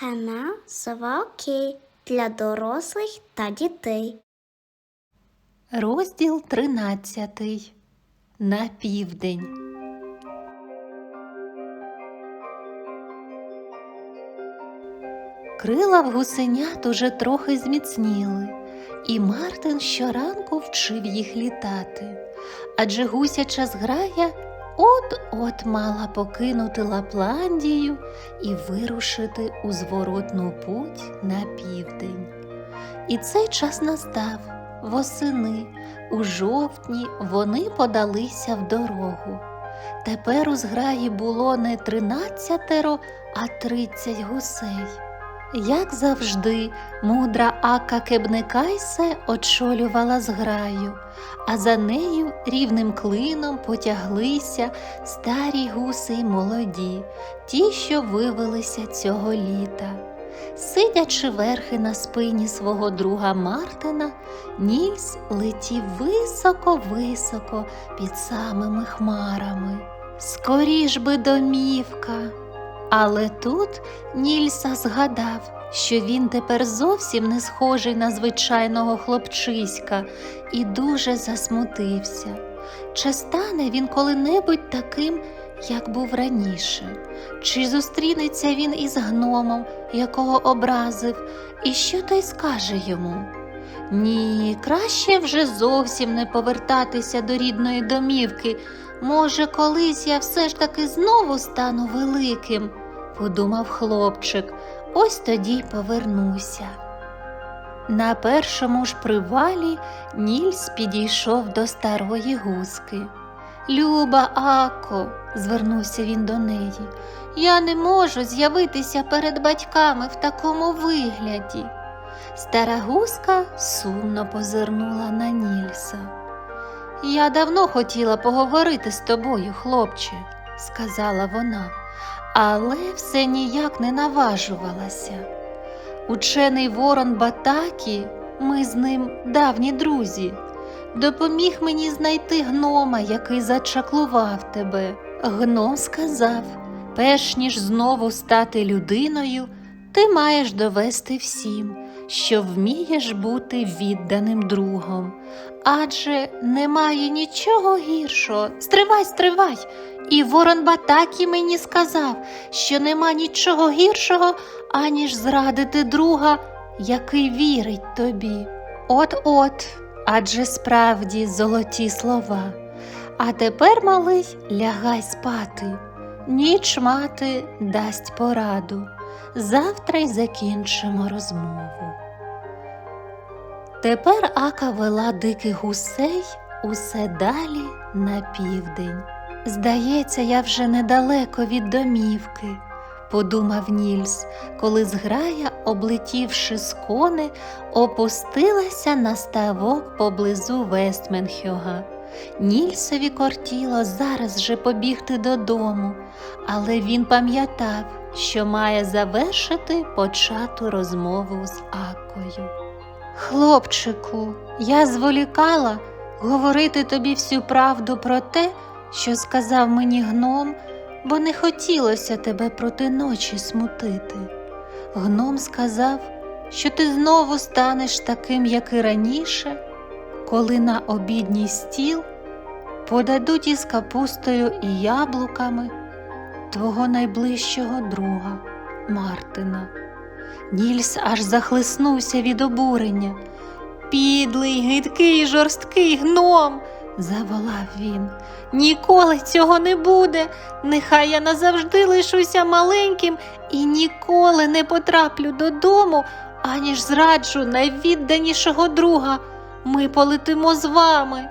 Канал Сова для дорослих та дітей. Розділ 13. На південь. Крила в гусенят уже трохи зміцніли, і Мартин щоранку вчив їх літати. Адже гусяча зграя от-от мала покинути Лапландію і вирушити у зворотну путь на південь. І цей час настав. Восени, у жовтні вони подалися в дорогу. Тепер у зграї було не тринадцятеро, а тридцять гусей. Як завжди, мудра Ака Кебнекайсе очолювала зграю, а за нею рівним клином потяглися старі гуси й молоді, ті, що вивелися цього літа. Сидячи верхи на спині свого друга Мартина, Нільс летів високо-високо під самими хмарами. Скоріш би домівка. Але тут Нільса згадав, що він тепер зовсім не схожий на звичайного хлопчиська і дуже засмутився. Чи стане він коли-небудь таким, як був раніше? Чи зустрінеться він із гномом, якого образив, і що той скаже йому? Ні, краще вже зовсім не повертатися до рідної домівки. Може, колись я все ж таки знову стану великим, подумав хлопчик, ось тоді й повернуся. На першому ж привалі Нільс підійшов до старої гуски. Люба Ако, звернувся він до неї, я не можу з'явитися перед батьками в такому вигляді. Стара гуска сумно позирнула на Нільса. Я давно хотіла поговорити з тобою, хлопче, сказала вона, але все ніяк не наважувалася. Учений ворон Батакі, ми з ним давні друзі, допоміг мені знайти гнома, який зачаклував тебе. Гном сказав, перш ніж знову стати людиною, ти маєш довести всім, що вмієш бути відданим другом. Адже немає нічого гіршого. Стривай, стривай. І ворон Батакі мені сказав, що нема нічого гіршого, аніж зрадити друга, який вірить тобі. От-от, адже справді золоті слова. А тепер, малий, лягай спати. Ніч мати дасть пораду. Завтра й закінчимо розмову. Тепер Ака вела диких гусей усе далі на південь. Здається, я вже недалеко від домівки, подумав Нільс, коли зграя, облетівши скони, опустилася на ставок поблизу Вестменхюга. Нільсові кортіло зараз же побігти додому, але він пам'ятав, що має завершити почату розмову з Акою. Хлопчику, я зволікала говорити тобі всю правду про те, що сказав мені гном, бо не хотілося тебе проти ночі смутити. Гном сказав, що ти знову станеш таким, як і раніше, коли на обідній стіл подадуть із капустою і яблуками твого найближчого друга Мартина. Нільс аж захлиснувся від обурення. Підлий, гидкий, жорсткий гном, заволав він. Ніколи цього не буде. Нехай я назавжди лишуся маленьким і ніколи не потраплю додому, аніж зраджу найвідданішого друга. Ми полетимо з вами.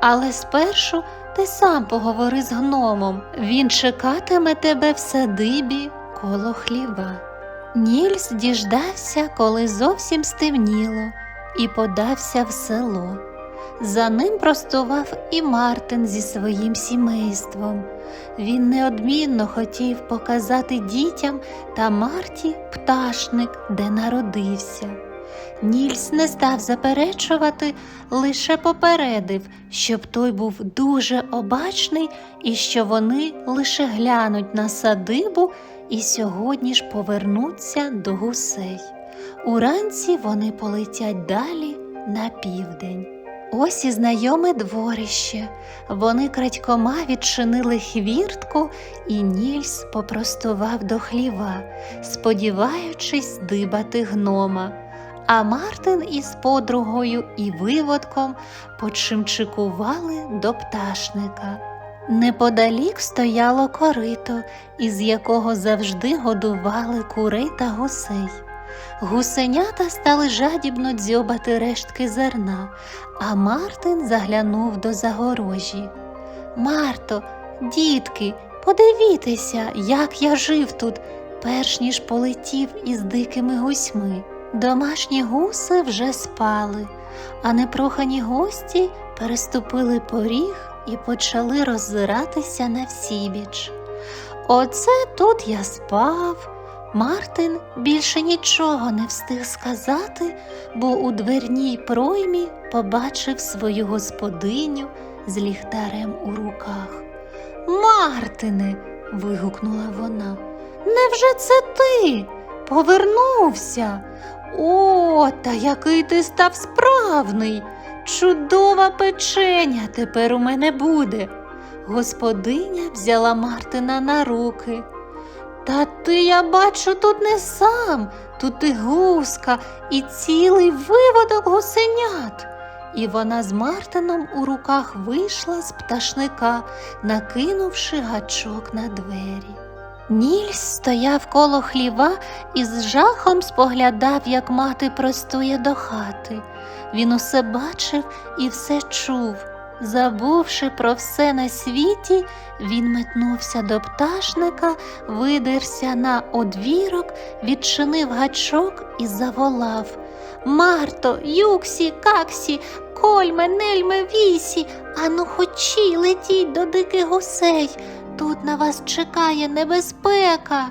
Але спершу ти сам поговори з гномом. Він чекатиме тебе в садибі коло хліба. Нільс діждався, коли зовсім стемніло, і подався в село. За ним простував і Мартин зі своїм сімейством. Він неодмінно хотів показати дітям та Марті пташник, де народився. Нільс не став заперечувати, лише попередив, щоб той був дуже обачний і що вони лише глянуть на садибу і сьогодні ж повернуться до гусей. Уранці вони полетять далі на південь. Ось і знайоме дворище. Вони крадькома відчинили хвіртку, і Нільс попростував до хліва, сподіваючись дибати гнома. А Мартин із подругою і виводком почимчикували до пташника. Неподалік стояло корито, із якого завжди годували курей та гусей. Гусенята стали жадібно дзьобати рештки зерна, а Мартин заглянув до загорожі. Марто, дітки, подивіться, як я жив тут, перш ніж полетів із дикими гусьми. Домашні гуси вже спали, а непрохані гості переступили поріг і почали роззиратися на всібіч. Оце тут я спав. Мартин більше нічого не встиг сказати, бо у дверній проймі побачив свою господиню з ліхтарем у руках. Мартине. вигукнула вона. Невже це ти? Повернувся? О, та який ти став справний! Чудова печеня тепер у мене буде. Господиня взяла Мартина на руки. Та ти, я бачу, тут не сам, тут і гуска, і цілий виводок гусенят. І вона з Мартином у руках вийшла з пташника, накинувши гачок на двері. Нільс стояв коло хліва і з жахом споглядав, як мати простує до хати. Він усе бачив і все чув. Забувши про все на світі, він метнувся до пташника, видерся на одвірок, відчинив гачок і заволав. Марто, Юксі, Каксі, Кольме, Нельме, Вісі, ану хочі, летіть до диких гусей. Тут на вас чекає небезпека.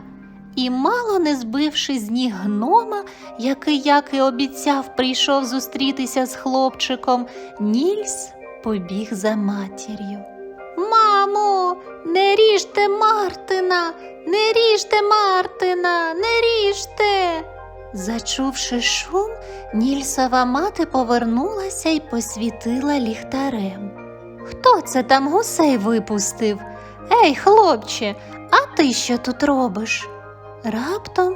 І, мало не збивши з ніг гнома, який, як і обіцяв, прийшов зустрітися з хлопчиком, Нільс побіг за матір'ю. Мамо, не ріжте Мартина, не ріжте Мартина, не ріжте. Зачувши шум, Нільсова мати повернулася і посвітила ліхтарем. Хто це там гусей випустив? Ей, хлопче, а ти що тут робиш? Раптом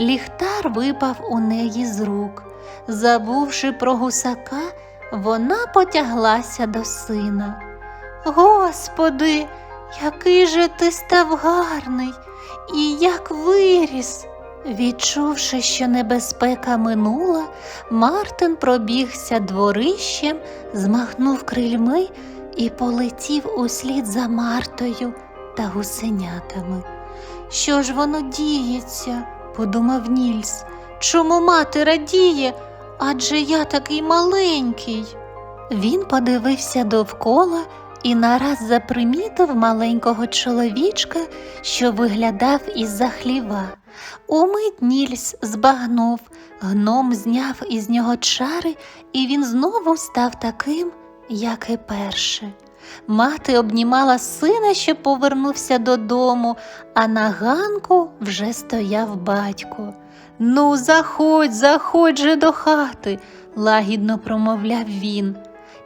ліхтар випав у неї з рук. Забувши про гусака, вона потяглася до сина. Господи, який же ти став гарний і як виріс. Відчувши, що небезпека минула, Мартин пробігся дворищем, змахнув крильми і полетів услід за Мартою та гусенятами. Що ж воно діється? подумав Нільс. Чому мати радіє? Адже я такий маленький. Він подивився довкола і нараз запримітив маленького чоловічка, що виглядав із-за хліва. Умить Нільс збагнув, гном зняв із нього чари, і він знову став таким, як і перше. Мати обнімала сина, що повернувся додому, а на ганку вже стояв батько. Ну, заходь, заходь же до хати, лагідно промовляв він.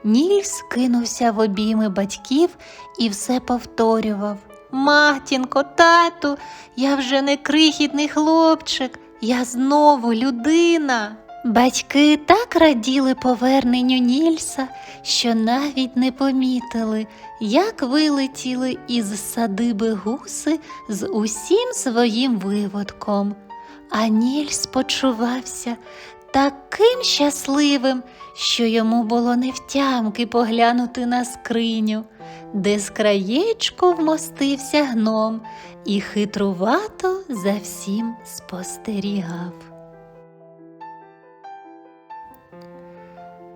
Нільс кинувся в обійми батьків і все повторював. Матінко, тату, я вже не крихітний хлопчик, я знову людина. Батьки так раділи поверненню Нільса, що навіть не помітили, як вилетіли із садиби гуси з усім своїм виводком. А Нільс почувався таким щасливим, що йому було невтямки поглянути на скриню, де з краєчку вмостився гном і хитрувато за всім спостерігав.